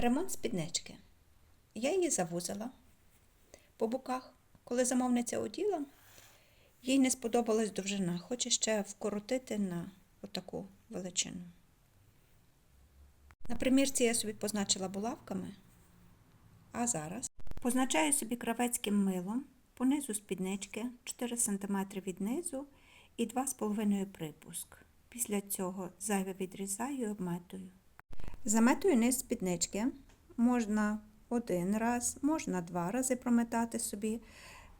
Ремонт спіднички. Я її завузила по боках. Коли замовниця оділа, їй не сподобалась довжина, хоче ще вкоротити на отаку величину. На примірці я собі позначила булавками, а зараз позначаю собі кравецьким милом понизу спіднички 4 см від низу і 2,5 припуск. Після цього зайве відрізаю і обметую. Заметую низ спіднички. Можна один раз, можна два рази прометати собі.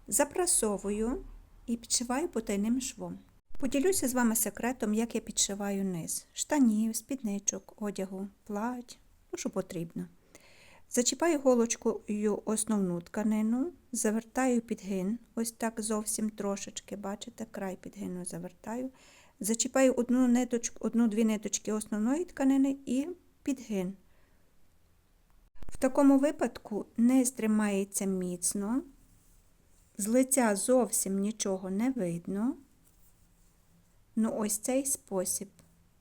Запрасовую і підшиваю потайним швом. Поділюся з вами секретом, як я підшиваю низ штанів, спідничок, одягу, плать, ну, що потрібно. Зачіпаю голочкою основну тканину, завертаю підгин, ось так зовсім трошечки, бачите, край підгину завертаю. Зачіпаю одну ниточку, одну-дві ниточки основної тканини і підгин. В такому випадку низ тримається міцно, з лиця зовсім нічого не видно. Ну, ось цей спосіб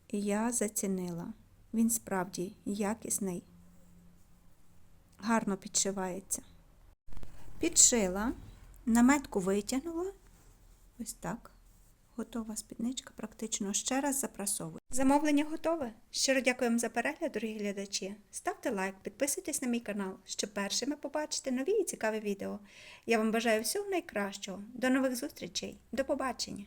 я зацінила. Він справді якісний, гарно підшивається. Підшила, наметку витягнула. Ось так. Готова спідничка, практично ще раз запрасовую. Замовлення готове. Щиро дякую вам за перегляд, дорогі глядачі. Ставте лайк, підписуйтесь на мій канал, щоб першими побачити нові і цікаві відео. Я вам бажаю всього найкращого. До нових зустрічей. До побачення!